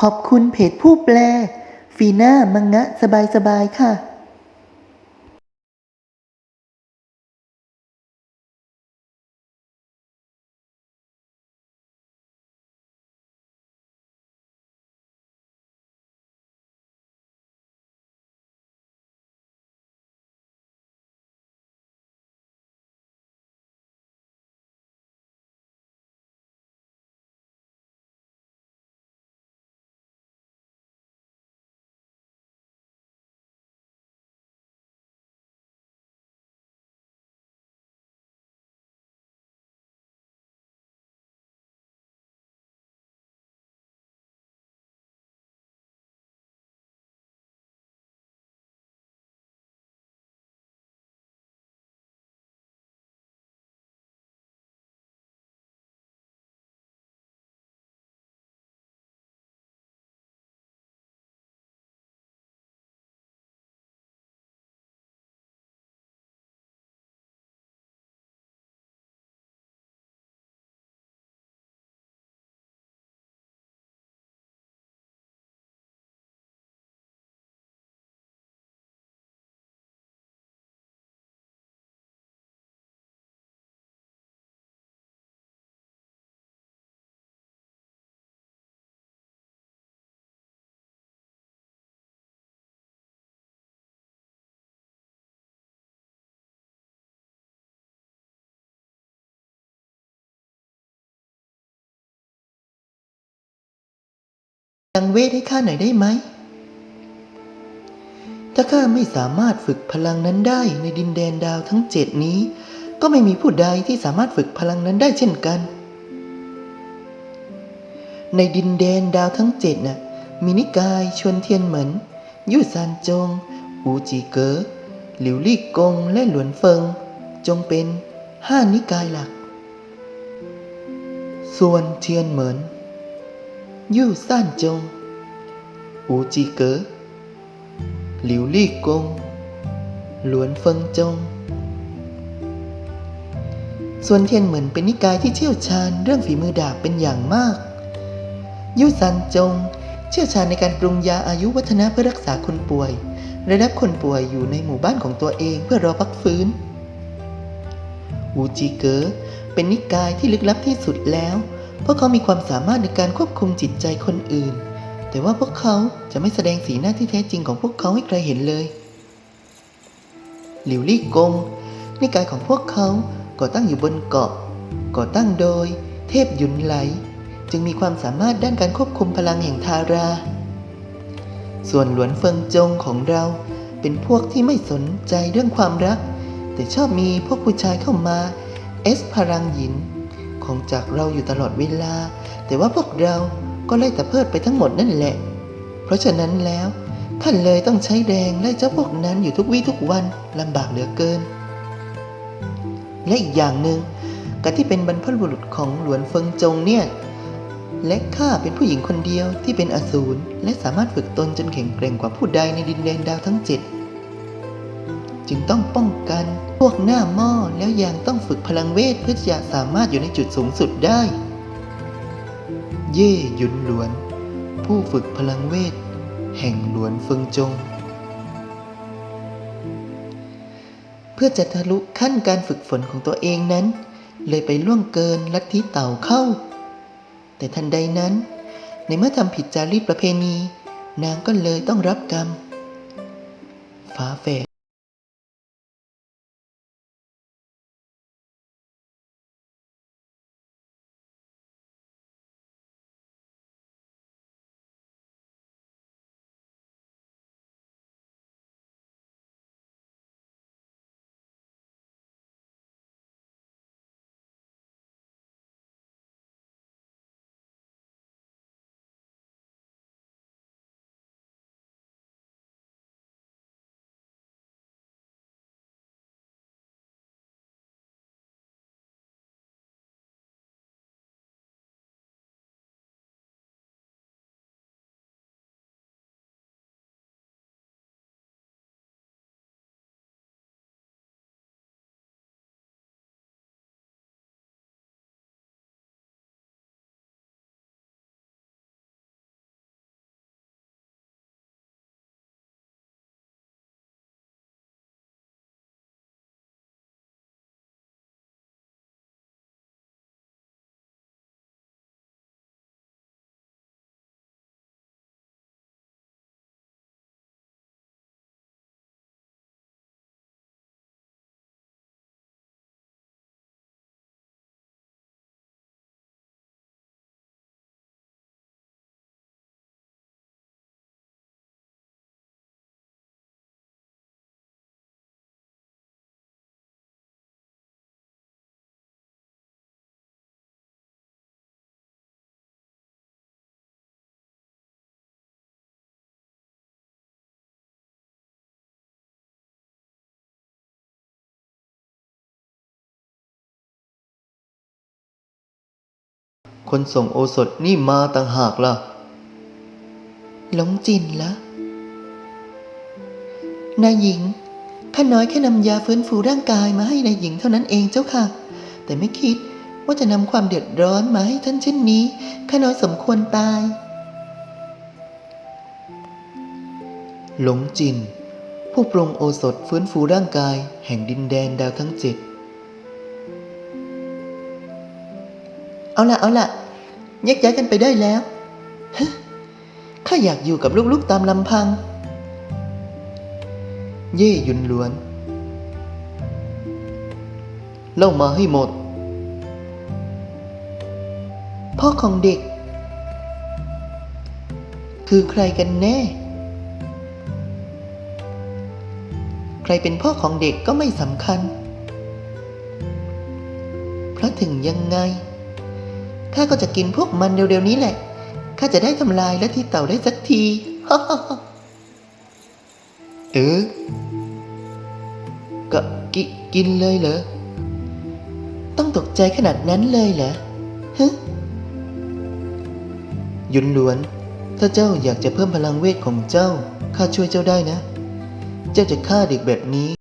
ขอบคุณเพจผู้แปล ฟีน่ามังงะสบายๆค่ะ ยังเวทให้ข้าหน่อยได้ไหม ถ้าข้าไม่สามารถฝึกพลังนั้นได้ในดินแดนดาวทั้งเจ็ดนี้ ก็ไม่มีผู้ใดที่สามารถฝึกพลังนั้นได้เช่นกัน ในดินแดนดาวทั้งเจ็ดน่ะ มีนิกายชวนเทียนเหมินยู่ซานจง อูจีเก๋อหลิวลี่กงและหลวนเฟิง จงเป็นห้านิกายหลัก ส่วนเทียนเหมิน ยู่ซ่านจงอูจีเก๋หลิวลี่กงหลวนเฟิงจงส่วนเทียนเหมือนเป็นนิกายที่เชี่ยวชาญเรื่องฝีมือดาบเป็นอย่างมากยู่ซันจง เชี่ยวชาญในการปรุงยาอายุวัฒนะเพื่อรักษาคนป่วยและรับคนป่วยอยู่ในหมู่บ้านของตัวเองเพื่อรอพักฟื้นอูจีเก๋เป็นนิกายที่ลึกลับที่สุดแล้ว พราะเขามีความสามารถในการควบคุมจิตใจคนอื่น แต่ว่าพวกเขาจะไม่แสดงสีหน้าที่แท้จริงของพวกเขาให้ใครเห็นเลย หลิวลี่กงนิกายของพวกเขาก่อตั้งอยู่บนเกาะ ก่อตั้งโดย เทพยุนไหล จึงมีความสามารถด้านการควบคุมพลังแห่งทารา ส่วนหลวนเฟิงจงของเราเป็นพวกที่ไม่สนใจเรื่องความรัก แต่ชอบมีพวกผู้ชายเข้ามา เอสพลังหยิน ของจากเราอยู่ตลอดเวลา แต่ว่าพวกเราก็ไล่แต่เพิดไปทั้งหมดนั่นแหละ เพราะฉะนั้นแล้ว ท่านเลยต้องใช้แรงไล่เจ้าพวกนั้นอยู่ทุกวี่ทุกวันลำบากเหลือเกิน และอีกอย่างหนึ่งการที่เป็นบรรพบุรุษของหลวนเฟิงจงเนี่ยและข้าเป็นผู้หญิงคนเดียวที่เป็นอสูรและสามารถฝึกตนจนแข็งแกร่งกว่าผู้ใดในดินแดนดาวทั้งเจ็ด จึงต้องป้องกัน พวกหน้าหม้อแล้วยังต้องฝึกพลังเวทเพื่อจะสามารถอยู่ในจุดสูงสุดได้ เย่หยุนหลวน ผู้ฝึกพลังเวท แห่งหลวนเฟิงจง เพื่อจะทะลุขั้นการฝึกฝนของตัวเองนั้น เลยไปล่วงเกินลัทธิเต่าเข้า แต่ทันใดนั้น ในเมื่อทำผิดจารีตประเพณี นางก็เลยต้องรับกรรมฝาแฝด คนส่งโอสถนี่มาต่างหากล่ะ หลงจินละนายหญิงข้าน้อยแค่นำยาฟื้นฟูร่างกายมาให้นายหญิงเท่านั้นเองเจ้าค่ะ แต่ไม่คิดว่าจะนำความเดือดร้อนมาให้ท่านเช่นนี้ข้าน้อยสมควรตาย หลงจิน ผู้ปรุงโอสถฟื้นฟูร่างกายแห่งดินแดนดาวทั้งเจ็ด เอาละเอาละแยกย้ายกันไปได้แล้วข้าอยากอยู่กับลูกๆตามลำพัง เย่หยุนหลวน เล่ามาให้หมด พ่อของเด็ก คือใครกันแน่ ใครเป็นพ่อของเด็กก็ไม่สำคัญ เพราะถึงยังไง ข้าก็จะกินพวกมันเร็วๆนี้แหละ ข้าจะได้ทำลายและที่เต่าได้สักที เออก็กิกินเลยเหรอ ต้องตกใจขนาดนั้นเลยเหรอฮะยุนหลวน ถ้าเจ้าอยากจะเพิ่มพลังเวทของเจ้า ข้าช่วยเจ้าได้นะ เจ้าจะฆ่าเด็กแบบนี้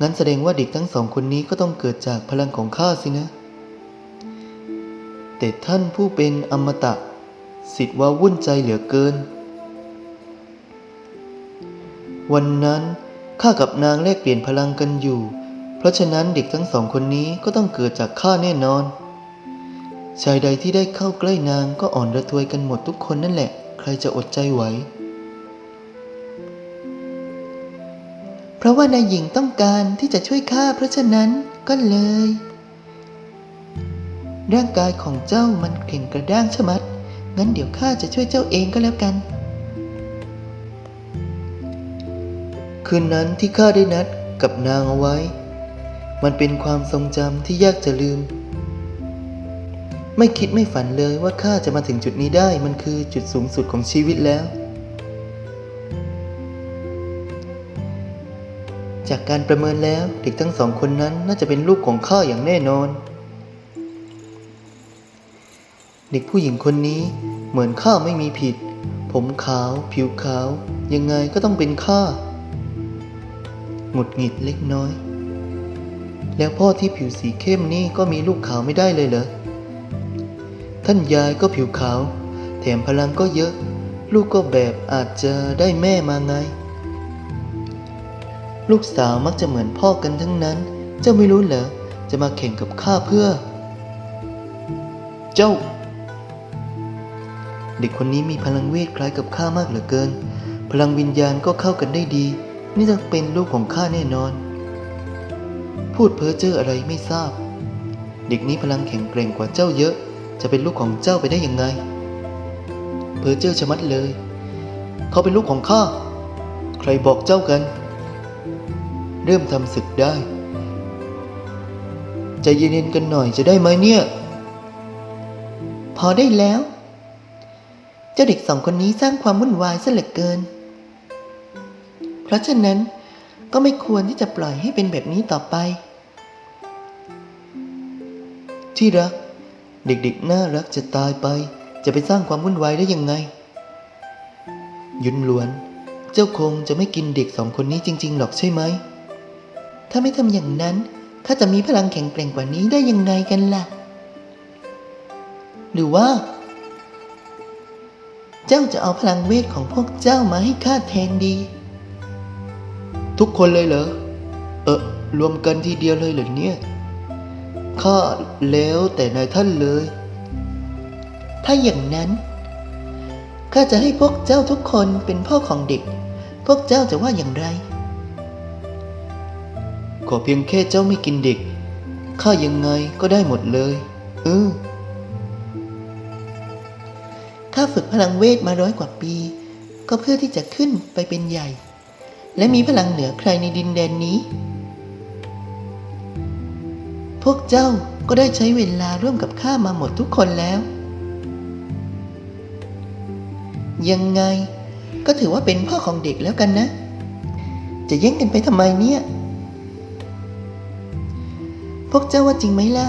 งั้นแสดงว่าเด็กทั้งสองคนนี้ก็ต้องเกิดจากพลังของข้าสินะ แต่ท่านผู้เป็นอมตะ สิทธิ์ว่าวุ่นใจเหลือเกิน วันนั้นข้ากับนางแลกเปลี่ยนพลังกันอยู่ เพราะฉะนั้นเด็กทั้งสองคนนี้ก็ต้องเกิดจากข้าแน่นอน ชายใดที่ได้เข้าใกล้นางก็อ่อนระทวยกันหมดทุกคนนั่นแหละ ใครจะอดใจไหว เพราะว่านายหญิงต้องการที่จะช่วยข้าเพราะฉะนั้นก็เลย ร่างกายของเจ้ามันแข็งกระด้างชะมัด งั้นเดี๋ยวข้าจะช่วยเจ้าเองก็แล้วกัน คืนนั้นที่ข้าได้นัดกับนางเอาไว้ มันเป็นความทรงจำที่ยากจะลืม ไม่คิดไม่ฝันเลยว่าข้าจะมาถึงจุดนี้ได้มันคือจุดสูงสุดของชีวิตแล้ว จากการประเมินแล้วเด็กทั้งสองคนนั้นน่าจะเป็นลูกของข้าอย่างแน่นอน เด็กผู้หญิงคนนี้เหมือนข้าไม่มีผิด ผมขาวผิวขาว ยังไงก็ต้องเป็นข้าหงุดหงิดเล็กน้อย แล้วพ่อที่ผิวสีเข้มนี่ก็มีลูกขาวไม่ได้เลยเหรอ ท่านยายก็ผิวขาว แถมพลังก็เยอะ ลูกก็แบบอาจจะได้แม่มาไง ลูกสาวมักจะเหมือนพ่อกันทั้งนั้น เจ้าไม่รู้เหรอ จะมาแข่งกับข้าเพื่อ เจ้า เด็กคนนี้มีพลังเวทคล้ายกับข้ามากเหลือเกิน พลังวิญญาณก็เข้ากันได้ดี นี่ต้องเป็นลูกของข้าแน่นอน พูดเพ้อเจ้ออะไรไม่ทราบ เด็กนี้พลังแข็งแกร่งกว่าเจ้าเยอะ จะเป็นลูกของเจ้าไปได้ยังไง เพ้อเจ้อชะมัดเลย เขาเป็นลูกของข้า ใครบอกเจ้ากัน เริ่มทำศึกได้ใจเย็นๆกันหน่อยจะได้ไหมเนี่ย พอได้แล้ว เจ้าเด็กสองคนนี้สร้างความวุ่นวายซะเหลือเกิน เพราะฉะนั้นก็ไม่ควรที่จะปล่อยให้เป็นแบบนี้ต่อไป ที่รัก เด็กๆน่ารักจะตายไป จะไปสร้างความวุ่นวายได้ยังไง ยุนหลวน เจ้าคงจะไม่กินเด็กสองคนนี้จริง ๆ หรอกใช่ไหม ถ้าไม่ทำอย่างนั้นข้าจะมีพลังแข็งแกร่งกว่านี้ได้ยังไงกันล่ะ หรือว่า เจ้าจะเอาพลังเวทของพวกเจ้ามาให้ข้าแทนดี ทุกคนเลยเหรอ เออรวมกันทีเดียวเลยเหรอเนี่ย ข้าแล้วแต่นายท่านเลย ถ้าอย่างนั้นข้าจะให้พวกเจ้าทุกคนเป็นพ่อของเด็ก พวกเจ้าจะว่าอย่างไร ขอเพียงแค่เจ้าไม่กินเด็ก ข้ายังไงก็ได้หมดเลยเออข้าฝึกพลังเวทมาร้อยกว่าปี ก็เพื่อที่จะขึ้นไปเป็นใหญ่ และมีพลังเหนือใครในดินแดนนี้ พวกเจ้าก็ได้ใช้เวลาร่วมกับข้ามาหมดทุกคนแล้ว ยังไงก็ถือว่าเป็นพ่อของเด็กแล้วกันนะ จะแย่งกันไปทำไมเนี่ย พวกเจ้าว่าจริงไหมล่ะ